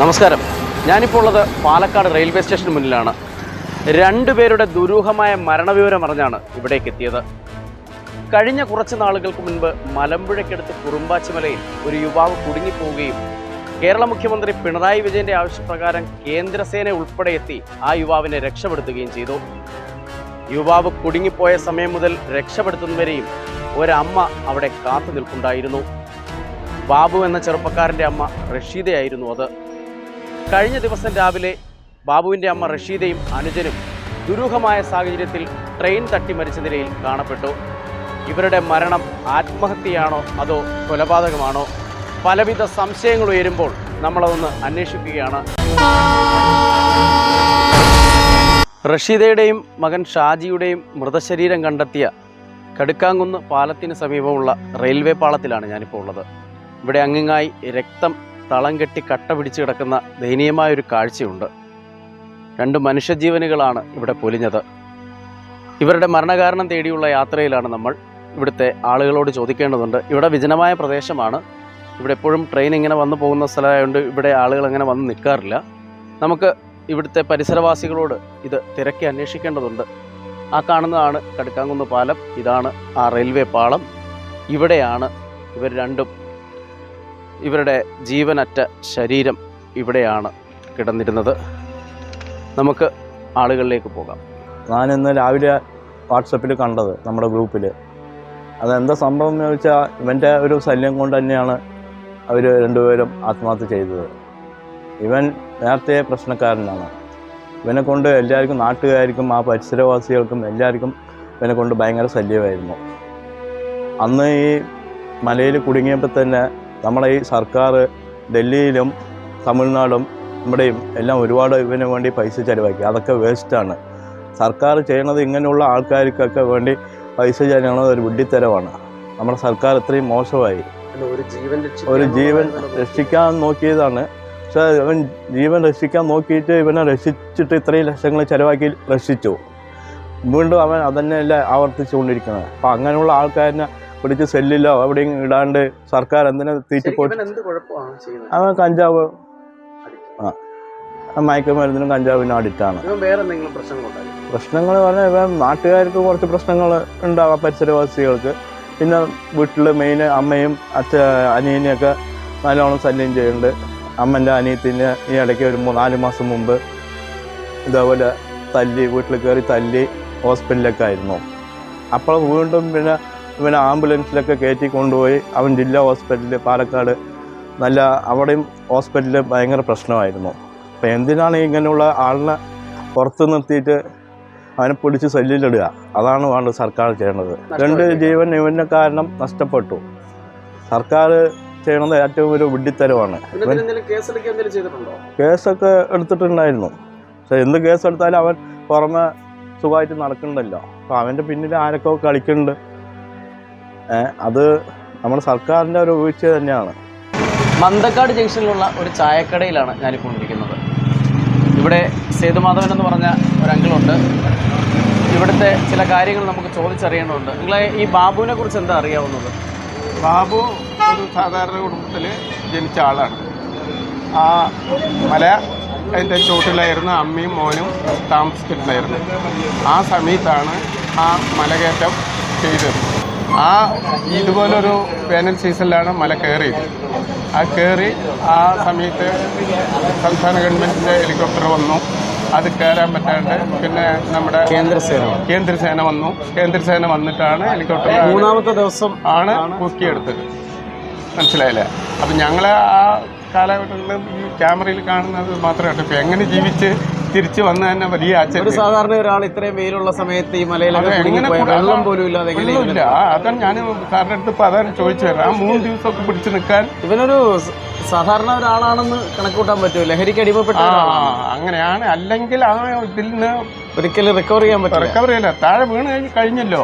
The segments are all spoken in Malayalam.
നമസ്കാരം. ഞാനിപ്പോൾ ഉള്ളത് പാലക്കാട് റെയിൽവേ സ്റ്റേഷന് മുന്നിലാണ്. രണ്ടുപേരുടെ ദുരൂഹമായ മരണവിവരം അറിഞ്ഞാണ് ഇവിടേക്ക് എത്തിയത്. കഴിഞ്ഞ കുറച്ച് നാളുകൾക്ക് മുൻപ് മലമ്പുഴയ്ക്കടുത്ത് കുറുമ്പാച്ചിമലയിൽ ഒരു യുവാവ് കുടുങ്ങിപ്പോവുകയും കേരള മുഖ്യമന്ത്രി പിണറായി വിജയന്റെ ആവശ്യപ്രകാരം കേന്ദ്രസേന ഉൾപ്പെടെ എത്തി ആ യുവാവിനെ രക്ഷപ്പെടുത്തുകയും ചെയ്തു. യുവാവ് കുടുങ്ങിപ്പോയ സമയം മുതൽ രക്ഷപ്പെടുത്തുന്നവരെയും ഒരമ്മ അവിടെ കാത്തു നിൽക്കുന്നുണ്ടായിരുന്നു ബാബു എന്ന ചെറുപ്പക്കാരന്റെ അമ്മ റഷീദയായിരുന്നു അത്. കഴിഞ്ഞ ദിവസം രാവിലെ ബാബുവിന്റെ അമ്മ റഷീദയും അനുജനും ദുരൂഹമായ സാഹചര്യത്തിൽ ട്രെയിൻ തട്ടി മരിച്ച നിലയിൽ കാണപ്പെട്ടു. ഇവരുടെ മരണം ആത്മഹത്യയാണോ അതോ കൊലപാതകമാണോ? പലവിധ സംശയങ്ങൾ ഉയരുമ്പോൾ നമ്മളതൊന്ന് അന്വേഷിക്കുകയാണ്. റഷീദയുടെയും മകൻ ഷാജിയുടെയും മൃതശരീരം കണ്ടെത്തിയ കടുക്കാങ്കുന്ന് പാലത്തിന് സമീപമുള്ള റെയിൽവേ പാളത്തിലാണ് ഞാനിപ്പോൾ ഉള്ളത്. ഇവിടെ അങ്ങിങ്ങായി രക്തം തളം കെട്ടി കട്ട പിടിച്ച് കിടക്കുന്ന ദയനീയമായ ഒരു കാഴ്ചയുണ്ട്. രണ്ട് മനുഷ്യജീവനുകളാണ് ഇവിടെ പൊലിഞ്ഞത്. ഇവരുടെ മരണകാരണം തേടിയുള്ള യാത്രയിലാണ് നമ്മൾ. ഇവിടുത്തെ ആളുകളോട് ചോദിക്കേണ്ടതുണ്ട്. ഇവിടെ വിജനമായ പ്രദേശമാണ്. ഇവിടെ എപ്പോഴും ട്രെയിൻ ഇങ്ങനെ വന്നു പോകുന്ന സ്ഥലമായതുകൊണ്ട് ഇവിടെ ആളുകൾ അങ്ങനെ വന്ന് നിൽക്കാറില്ല നമുക്ക് ഇവിടുത്തെ പരിസരവാസികളോട് ഇത് തിരക്കി അന്വേഷിക്കേണ്ടതുണ്ട്. ആ കാണുന്നതാണ് കടുക്കാങ്കുന്ന് പാലം. ഇതാണ് ആ റെയിൽവേ പാളം. ഇവിടെയാണ് ഇവർ രണ്ടും ഇവരുടെ ജീവനറ്റ ശരീരം ഇവിടെയാണ് കിടന്നിരുന്നത്. നമുക്ക് ആളുകളിലേക്ക് പോകാം. ഞാൻ ഇന്ന് രാവിലെ വാട്സപ്പിൽ കണ്ടത് നമ്മുടെ ഗ്രൂപ്പിൽ അതെന്താ സംഭവം എന്ന് ചോദിച്ചാൽ ഇവന്റെ ഒരു ശല്യം കൊണ്ട് തന്നെയാണ് അവർ രണ്ടുപേരും ആത്മഹത്യ ചെയ്തത്. ഇവൻ നേരത്തെ പ്രശ്നക്കാരനാണ്. ഇവനെ കൊണ്ട് എല്ലാവർക്കും നാട്ടുകാർക്കും ആ പരിസരവാസികൾക്കും എല്ലാവർക്കും ഇവനെ കൊണ്ട് ഭയങ്കര ശല്യമായിരുന്നു. അന്ന് ഈ മലയിൽ കുടുങ്ങിയപ്പോൾ തന്നെ നമ്മളെ ഈ സർക്കാർ ഡൽഹിയിലും തമിഴ്നാടും ഇവിടെയും എല്ലാം ഒരുപാട് ഇതിനു വേണ്ടി പൈസ ചിലവാക്കി. അതൊക്കെ വേസ്റ്റാണ് സർക്കാർ ചെയ്യണത് ഇങ്ങനെയുള്ള ആൾക്കാർക്കൊക്കെ വേണ്ടി പൈസ ചെലവണത് ഒരു വിഡ്ഢിത്തരമാണ്. നമ്മുടെ സർക്കാർ ഇത്രയും മോശമായി. ഒരു ജീവൻ രക്ഷിക്കാൻ നോക്കിയതാണ്. പക്ഷേ ഇവൻ ജീവൻ രക്ഷിക്കാൻ നോക്കിയിട്ട് ഇവനെ രക്ഷിച്ചിട്ട് ഇത്രയും ലക്ഷങ്ങൾ ചിലവാക്കി രക്ഷിച്ചു. വീണ്ടും അവൻ അതന്നെയല്ല ആവർത്തിച്ചുകൊണ്ടിരിക്കുന്നത്. അപ്പം അങ്ങനെയുള്ള ആൾക്കാരിനെ പിടിച്ച് സെല്ലിലോ എവിടെയും ഇടാണ്ട് സർക്കാർ എന്തിനാ തീറ്റി പോയിട്ട് എന്ത് കുഴപ്പമാണ് ചെയ്യുന്നത്? അവൻ കഞ്ചാവ് ആ. മയക്കുമരുന്നിനും കഞ്ചാവിനും അഡിക്റ്റാണ്. പ്രശ്നങ്ങൾ പറഞ്ഞാൽ ഇവൻ നാട്ടുകാർക്ക് കുറച്ച് പ്രശ്നങ്ങൾ ഉണ്ടാവാം പരിസരവാസികൾക്ക്. പിന്നെ വീട്ടിൽ മെയിൻ അമ്മയും അച്ഛ അനിയനെയൊക്കെ നല്ലോണം ശല്യം ചെയ്യുന്നുണ്ട് അമ്മന്റെ അനിയത്തിന് ഈ ഇടയ്ക്ക് ഒരു നാല് മാസം മുമ്പ് ഇതേപോലെ തല്ലി വീട്ടിൽ കയറി തല്ലി ഹോസ്പിറ്റലിലൊക്കെ ആയിരുന്നു. അപ്പോൾ വീണ്ടും പിന്നെ ഇവനെ ആംബുലൻസിലൊക്കെ കയറ്റി കൊണ്ടുപോയി അവൻ ജില്ലാ ഹോസ്പിറ്റലിൽ പാലക്കാട് നല്ല അവിടെയും ഹോസ്പിറ്റലിൽ ഭയങ്കര പ്രശ്നമായിരുന്നു. അപ്പോൾ എന്തിനാണ് ഇങ്ങനെയുള്ള ആളിനെ പുറത്ത് നിർത്തിയിട്ട് അവനെ പിടിച്ച് സെല്ലിലിടുക? അതാണ് വേണ്ടത് സർക്കാർ ചെയ്യേണ്ടത്. രണ്ട് ജീവൻ ഇവന് കാരണം നഷ്ടപ്പെട്ടു. സർക്കാർ ചെയ്യണത് ഏറ്റവും ഒരു വിഡ്ഢിത്തരമാണ്. ചെയ്തിട്ടുണ്ടോ? കേസൊക്കെ എടുത്തിട്ടുണ്ടായിരുന്നു. പക്ഷെ എന്ത് കേസ് എടുത്താലും അവൻ പുറമെ സുഖമായിട്ട് നടക്കണ്ടല്ലോ അപ്പോൾ അവന്റെ പിന്നിൽ ആരൊക്കെ കളിക്കുന്നുണ്ട്? അത് നമ്മുടെ സർക്കാരിന്റെ ഒരു വീഴ്ച തന്നെയാണ്. മന്തക്കാട് ജംഗ്ഷനിലുള്ള ഒരു ചായക്കടയിലാണ് ഞാനിപ്പോൾ ഇരിക്കുന്നത് ഇവിടെ സേതുമാധവൻ എന്ന് പറഞ്ഞ ഒരു അങ്കിളുണ്ട് ഇവിടുത്തെ ചില കാര്യങ്ങൾ നമുക്ക് ചോദിച്ചറിയേണ്ടതുണ്ട്. നിങ്ങളെ ഈ ബാബുവിനെ കുറിച്ച് എന്താ അറിയാവുന്നത്? ബാബു ഒരു സാധാരണ കുടുംബത്തിൽ ജനിച്ച ആളാണ്. ആ മല അതിന്റെ ചോട്ടിലായിരുന്നു അമ്മയും മോനും താമസിച്ചിട്ടുണ്ടായിരുന്നു ആ സമയത്താണ് ആ മലകയറ്റം ചെയ്തത്. ആ ഇതുപോലൊരു വേനൽ സീസണിലാണ് മല കയറിയത്. ആ കയറി ആ സമയത്ത് സംസ്ഥാന ഗവൺമെന്റിന്റെ ഹെലികോപ്റ്റർ വന്നു. അത് കയറാൻ പറ്റാണ്ട് പിന്നെ നമ്മുടെ കേന്ദ്രസേന കേന്ദ്രസേന വന്നു. കേന്ദ്രസേന വന്നിട്ടാണ് ഹെലികോപ്റ്റർ മൂന്നാമത്തെ ദിവസം ആണ് കുക്കിയെടുത്തത് മനസ്സിലായില്ലേ? അപ്പം ഞങ്ങൾ ആ കാലഘട്ടങ്ങളിൽ ഈ ക്യാമറയിൽ കാണുന്നത് മാത്രമേ ഇപ്പം എങ്ങനെ ജീവിച്ച് തിരിച്ചു വന്ന തന്നെ വലിയ ഒരു ആശ്ചര്യം സാധാരണ ഒരാൾ ഇത്രയും വെയിലുള്ള സമയത്ത് ഈ മലയിലൊക്കെ വെള്ളം പോലും ഇല്ലാതെ അതാണ് ഞാൻ സാറിന്റെ അടുത്ത് ഇപ്പൊ അതാണ് ചോദിച്ചു തരാം ആ മൂന്ന് ദിവസമൊക്കെ പിടിച്ചു നിൽക്കാൻ ഇവനൊരു സാധാരണ ഒരാളാണെന്ന് കണക്കൂട്ടാൻ പറ്റുമോ ലഹരിക്ക് അടിമപ്പെട്ട ആ അങ്ങനെയാണ്. അല്ലെങ്കിൽ ആ ഇതിൽ നിന്ന് ഒരിക്കലും റിക്കവർ ചെയ്യാൻ പറ്റും റിക്കവർ ചെയ്യില്ല. താഴെ വീണ് കഴിഞ്ഞ് കഴിഞ്ഞല്ലോ.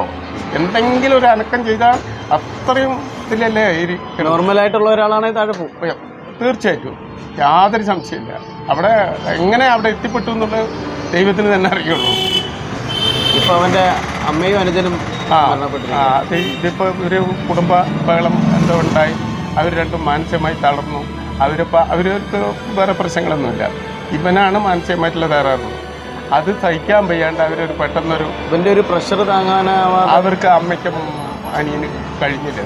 എന്തെങ്കിലും ഒരു അനക്കം ചെയ്താൽ അത്രയും ഇതിലല്ലേ നോർമലായിട്ടുള്ള നോർമൽ ആയിട്ടുള്ള ഒരാളാണെങ്കിൽ താഴെ പോകും. തീർച്ചയായിട്ടും. യാതൊരു സംശയമില്ല അവിടെ എങ്ങനെ അവിടെ എത്തിപ്പെട്ടു എന്നുള്ളത് ദൈവത്തിന് തന്നെ അറിയുള്ളൂ. ഇപ്പൊ അവന്റെ അമ്മയും അനുജനും ആ. ആ ഇത് ഇതിപ്പോൾ ഒരു കുടുംബ ബഹളം എന്തോ ഉണ്ടായി. അവർ രണ്ടും മാനസികമായി തളർന്നു. അവരിപ്പോൾ അവർക്ക് വേറെ പ്രശ്നങ്ങളൊന്നുമില്ല. ഇവനാണ് മാനസികമായിട്ടുള്ള തകരാറുള്ളത് അത് സഹിക്കാൻ വയ്യാണ്ട് അവരൊരു പെട്ടെന്നൊരു ഇവന്റെ ഒരു പ്രഷർ താങ്ങാനാവാ അവർക്ക് അമ്മയ്ക്കും അനിയന് കഴിഞ്ഞില്ല.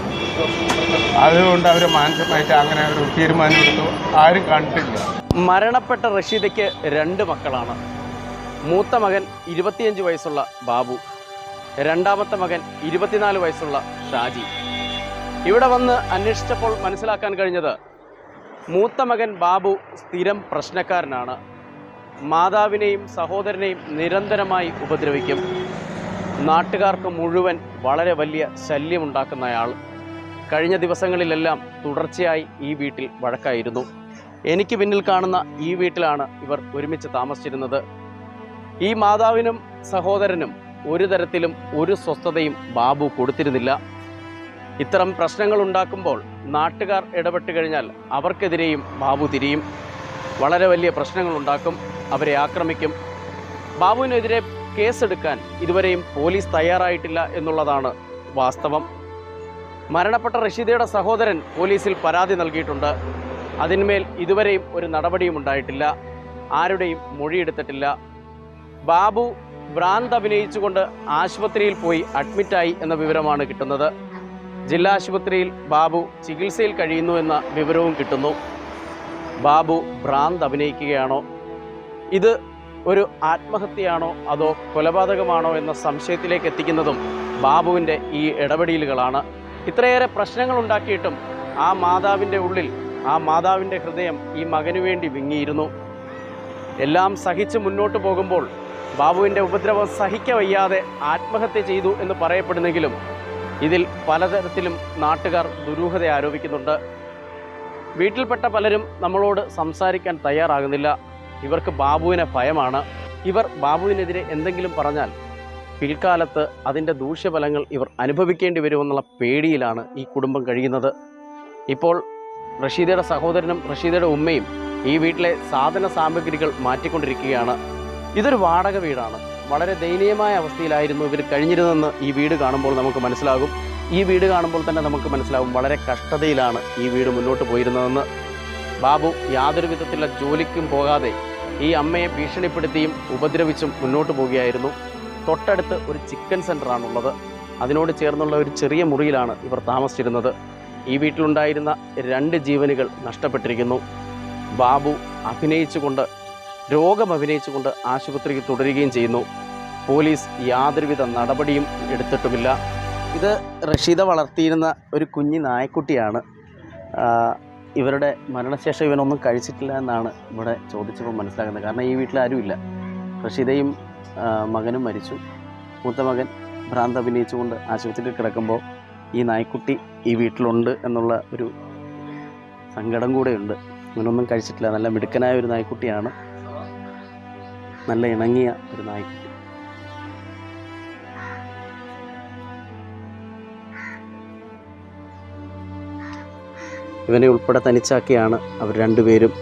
അതുകൊണ്ട് അവർ മാനസികമായിട്ട് അങ്ങനെ ഒരു തീരുമാനമെടുത്തു ആരും കണ്ടിട്ടില്ല. മരണപ്പെട്ട റഷീദയ്ക്ക് രണ്ട് മക്കളാണ്. മൂത്ത മകൻ ഇരുപത്തിയഞ്ച് വയസ്സുള്ള ബാബു. രണ്ടാമത്തെ മകൻ ഇരുപത്തിനാല് വയസ്സുള്ള ഷാജി. ഇവിടെ വന്ന് അന്വേഷിച്ചപ്പോൾ മനസ്സിലാക്കാൻ കഴിഞ്ഞത് മൂത്ത മകൻ ബാബു സ്ഥിരം പ്രശ്നക്കാരനാണ്. മാതാവിനെയും സഹോദരനെയും നിരന്തരമായി ഉപദ്രവിക്കും. നാട്ടുകാർക്ക് മുഴുവൻ വളരെ വലിയ ശല്യമുണ്ടാക്കുന്നയാൾ. കഴിഞ്ഞ ദിവസങ്ങളിലെല്ലാം തുടർച്ചയായി ഈ വീട്ടിൽ വഴക്കായിരുന്നു. എനിക്ക് പിന്നിൽ കാണുന്ന ഈ വീട്ടിലാണ് ഇവർ ഒരുമിച്ച് താമസിച്ചിരുന്നത്. ഈ മാതാവിനും സഹോദരനും ഒരു തരത്തിലും ഒരു സ്വസ്ഥതയും ബാബു കൊടുത്തിരുന്നില്ല. ഇത്തരം പ്രശ്നങ്ങൾ ഉണ്ടാക്കുമ്പോൾ നാട്ടുകാർ ഇടപെട്ട് കഴിഞ്ഞാൽ അവർക്കെതിരെയും ബാബു തിരിയും. വളരെ വലിയ പ്രശ്നങ്ങൾ ഉണ്ടാക്കും അവരെ ആക്രമിക്കും. ബാബുവിനെതിരെ കേസെടുക്കാൻ ഇതുവരെയും പോലീസ് തയ്യാറായിട്ടില്ല എന്നുള്ളതാണ് വാസ്തവം. മരണപ്പെട്ട റഷീദയുടെ സഹോദരൻ പോലീസിൽ പരാതി നൽകിയിട്ടുണ്ട്. അതിന്മേൽ ഇതുവരെയും ഒരു നടപടിയും ഉണ്ടായിട്ടില്ല. ആരുടെയും മൊഴിയെടുത്തിട്ടില്ല ബാബു ഭ്രാന്ത് അഭിനയിച്ചുകൊണ്ട് ആശുപത്രിയിൽ പോയി അഡ്മിറ്റായി എന്ന വിവരമാണ് കിട്ടുന്നത്. ജില്ലാ ആശുപത്രിയിൽ ബാബു ചികിത്സയിൽ കഴിയുന്നു എന്ന വിവരവും കിട്ടുന്നു. ബാബു ഭ്രാന്ത് അഭിനയിക്കുകയാണോ? ഇത് ഒരു ആത്മഹത്യയാണോ അതോ കൊലപാതകമാണോ എന്ന സംശയത്തിലേക്ക് എത്തിക്കുന്നതും ബാബുവിന്റെ ഈ ഇടപെടലുകളാണ്. ഇത്രയേറെ പ്രശ്നങ്ങൾ ഉണ്ടാക്കിയിട്ടും ആ മാതാവിന്റെ ഉള്ളിൽ ആ മാതാവിന്റെ ഹൃദയം ഈ മകനു വേണ്ടി വിങ്ങിയിരുന്നു. എല്ലാം സഹിച്ച് മുന്നോട്ട് പോകുമ്പോൾ ബാബുവിന്റെ ഉപദ്രവം സഹിക്ക വയ്യാതെ ആത്മഹത്യ ചെയ്തു എന്ന് പറയപ്പെടുന്നെങ്കിലും ഇതിൽ പലതരത്തിലും നാട്ടുകാർ ദുരൂഹത ആരോപിക്കുന്നുണ്ട്. വീട്ടിൽപ്പെട്ട പലരും നമ്മളോട് സംസാരിക്കാൻ തയ്യാറാകുന്നില്ല. ഇവർക്ക് ബാബുവിനെ ഭയമാണ്. ഇവർ ബാബുവിനെതിരെ എന്തെങ്കിലും പറഞ്ഞാൽ പിൽക്കാലത്ത് അതിന്റെ ദൂഷ്യഫലങ്ങൾ ഇവർ അനുഭവിക്കേണ്ടി വരുമെന്നുള്ള പേടിയിലാണ് ഈ കുടുംബം കഴിയുന്നത്. ഇപ്പോൾ റഷീദയുടെ സഹോദരനും റഷീദയുടെ ഉമ്മയും ഈ വീട്ടിലെ സാധന സാമഗ്രികൾ മാറ്റിക്കൊണ്ടിരിക്കുകയാണ്. ഇതൊരു വാടക വീടാണ്. വളരെ ദയനീയമായ അവസ്ഥയിലായിരുന്നു ഇവർ കഴിഞ്ഞിരുന്നെന്ന് ഈ വീട് കാണുമ്പോൾ നമുക്ക് മനസ്സിലാകും. ഈ വീട് കാണുമ്പോൾ തന്നെ നമുക്ക് മനസ്സിലാകും വളരെ കഷ്ടതയിലാണ് ഈ വീട് മുന്നോട്ട് പോയിരുന്നതെന്ന്. ബാബു യാതൊരു വിധത്തിലുള്ള ജോലിക്കും പോകാതെ ഈ അമ്മയെ ഭീഷണിപ്പെടുത്തിയും ഉപദ്രവിച്ചും മുന്നോട്ട് പോവുകയായിരുന്നു. തൊട്ടടുത്ത് ഒരു ചിക്കൻ സെന്ററാണുള്ളത് അതിനോട് ചേർന്നുള്ള ഒരു ചെറിയ മുറിയിലാണ് ഇവർ താമസിച്ചിരുന്നത്. ഈ വീട്ടിലുണ്ടായിരുന്ന രണ്ട് ജീവനുകൾ നഷ്ടപ്പെട്ടിരിക്കുന്നു. ബാബു അഭിനയിച്ചുകൊണ്ട് രോഗം അഭിനയിച്ചുകൊണ്ട് ആശുപത്രിയിൽ തുടരുകയും ചെയ്യുന്നു. പോലീസ് യാതൊരുവിധ നടപടിയും എടുത്തിട്ടുമില്ല. ഇത് റഷീദ വളർത്തിയിരുന്ന ഒരു കുഞ്ഞി നായക്കുട്ടിയാണ്. ഇവരുടെ മരണശേഷം ഇവനൊന്നും കഴിച്ചിട്ടില്ല എന്നാണ് ഇവിടെ ചോദിച്ചപ്പോൾ മനസ്സിലാക്കുന്നത് കാരണം ഈ വീട്ടിൽ ആരുമില്ല റഷീദയും മകനും മരിച്ചു. മൂത്ത മകൻ ഭ്രാന്ത് അഭിനയിച്ചുകൊണ്ട് ആശുപത്രിയിൽ കിടക്കുമ്പോൾ ഈ നായ്ക്കുട്ടി ഈ വീട്ടിലുണ്ട് എന്നുള്ള ഒരു സങ്കടം കൂടെയുണ്ട്. ഇവനൊന്നും കഴിച്ചിട്ടില്ല. നല്ല മിടുക്കനായ ഒരു നായ്ക്കുട്ടിയാണ്. നല്ല ഇണങ്ങിയ ഒരു നായ്ക്കുട്ടി. ഇവനെ ഉൾപ്പെടെ തനിച്ചാക്കിയാണ് അവർ രണ്ടുപേരും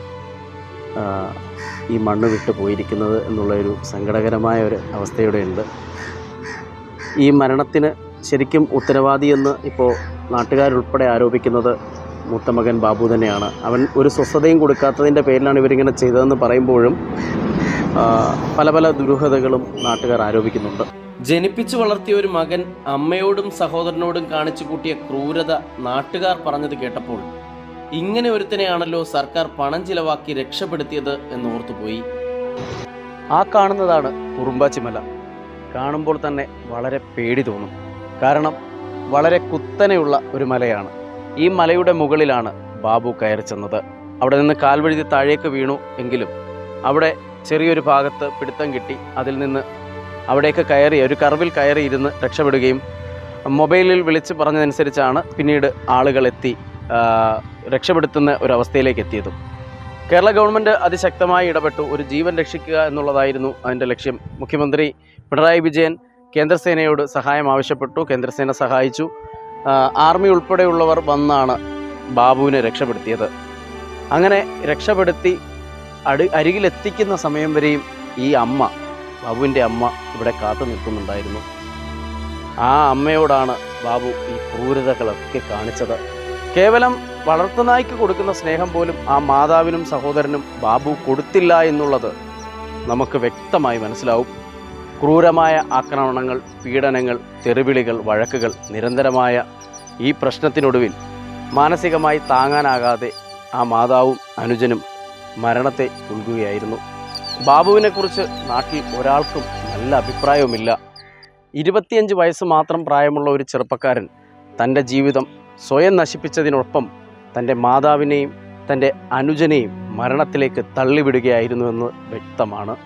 ഈ മണ്ണ് വിട്ടു പോയിരിക്കുന്നത് എന്നുള്ളൊരു സങ്കടകരമായ ഒരു അവസ്ഥയുടെ ഉണ്ട് ഈ മരണത്തിന് ശരിക്കും ഉത്തരവാദിയെന്ന് ഇപ്പോൾ നാട്ടുകാരുൾപ്പെടെ ആരോപിക്കുന്നത് മൂത്ത മകൻ ബാബു തന്നെയാണ്. അവൻ ഒരു സ്വസ്ഥതയും കൊടുക്കാത്തതിന്റെ പേരിലാണ് ഇവരിങ്ങനെ ചെയ്തതെന്ന് പറയുമ്പോഴും പല പല ദുരൂഹതകളും നാട്ടുകാർ ആരോപിക്കുന്നുണ്ട്. ജനിപ്പിച്ചു വളർത്തിയ ഒരു മകൻ അമ്മയോടും സഹോദരനോടും കാണിച്ചു കൂട്ടിയ ക്രൂരത നാട്ടുകാർ പറഞ്ഞത് കേട്ടപ്പോൾ ഇങ്ങനെ ഒരുത്തനെയാണല്ലോ സർക്കാർ പണം ചിലവാക്കി രക്ഷപ്പെടുത്തിയത് എന്ന് ഓർത്തുപോയി. ആ കാണുന്നതാണ് കുറുമ്പാച്ചിമല കാണുമ്പോൾ തന്നെ വളരെ പേടി തോന്നും. കാരണം വളരെ കുത്തനെയുള്ള ഒരു മലയാണ്. ഈ മലയുടെ മുകളിലാണ് ബാബു കയറി ചെന്നത്. അവിടെ നിന്ന് കാൽവഴുതി താഴേക്ക് വീണു എങ്കിലും അവിടെ ചെറിയൊരു ഭാഗത്ത് പിടുത്തം കിട്ടി. അതിൽ നിന്ന് അവിടേക്ക് കയറി ഒരു കർവിൽ കയറി ഇരുന്ന് രക്ഷപ്പെടുകയും മൊബൈലിൽ വിളിച്ച് പറഞ്ഞതനുസരിച്ചാണ് പിന്നീട് ആളുകൾ എത്തി ആ, രക്ഷപ്പെടുത്തുന്ന ഒരവസ്ഥയിലേക്ക് എത്തിയതും. കേരള ഗവൺമെന്റ് അതിശക്തമായി ഇടപെട്ടു ഒരു ജീവൻ രക്ഷിക്കുക എന്നുള്ളതായിരുന്നു അതിന്റെ ലക്ഷ്യം. മുഖ്യമന്ത്രി പിണറായി വിജയൻ കേന്ദ്രസേനയോട് സഹായം ആവശ്യപ്പെട്ടു കേന്ദ്രസേന സഹായിച്ചു. ആർമി ഉൾപ്പെടെയുള്ളവർ വന്നാണ് ബാബുവിനെ രക്ഷപ്പെടുത്തിയത്. അങ്ങനെ രക്ഷപ്പെടുത്തി അടി അരികിലെത്തിക്കുന്ന സമയം വരെയും ഈ അമ്മ ബാബുവിന്റെ അമ്മ ഇവിടെ കാത്തു നിൽക്കുന്നുണ്ടായിരുന്നു. ആ അമ്മയോടാണ് ബാബു ഈ ക്രൂരതകളൊക്കെ കാണിച്ചത്. കേവലം വളർത്തുനായ്ക്ക് കൊടുക്കുന്ന സ്നേഹം പോലും ആ മാതാവിനും സഹോദരനും ബാബു കൊടുത്തില്ല എന്നുള്ളത് നമുക്ക് വ്യക്തമായി മനസ്സിലാവും. ക്രൂരമായ ആക്രമണങ്ങൾ പീഡനങ്ങൾ തെറിവിളികൾ വഴക്കുകൾ നിരന്തരമായ ഈ പ്രശ്നത്തിനൊടുവിൽ മാനസികമായി താങ്ങാനാകാതെ ആ മാതാവും അനുജനും മരണത്തെ ഉൾകുകയായിരുന്നു ബാബുവിനെക്കുറിച്ച് നാട്ടിൽ ഒരാൾക്കും നല്ല അഭിപ്രായവുമില്ല. ഇരുപത്തിയഞ്ച് വയസ്സ് മാത്രം പ്രായമുള്ള ഒരു ചെറുപ്പക്കാരൻ തന്റെ ജീവിതം സ്വയം നശിപ്പിച്ചതിനൊപ്പം തന്റെ മാതാവിനെയും തന്റെ അനുജനെയും മരണത്തിലേക്ക് തള്ളിവിടുകയായിരുന്നുവെന്ന് വ്യക്തമാണ്.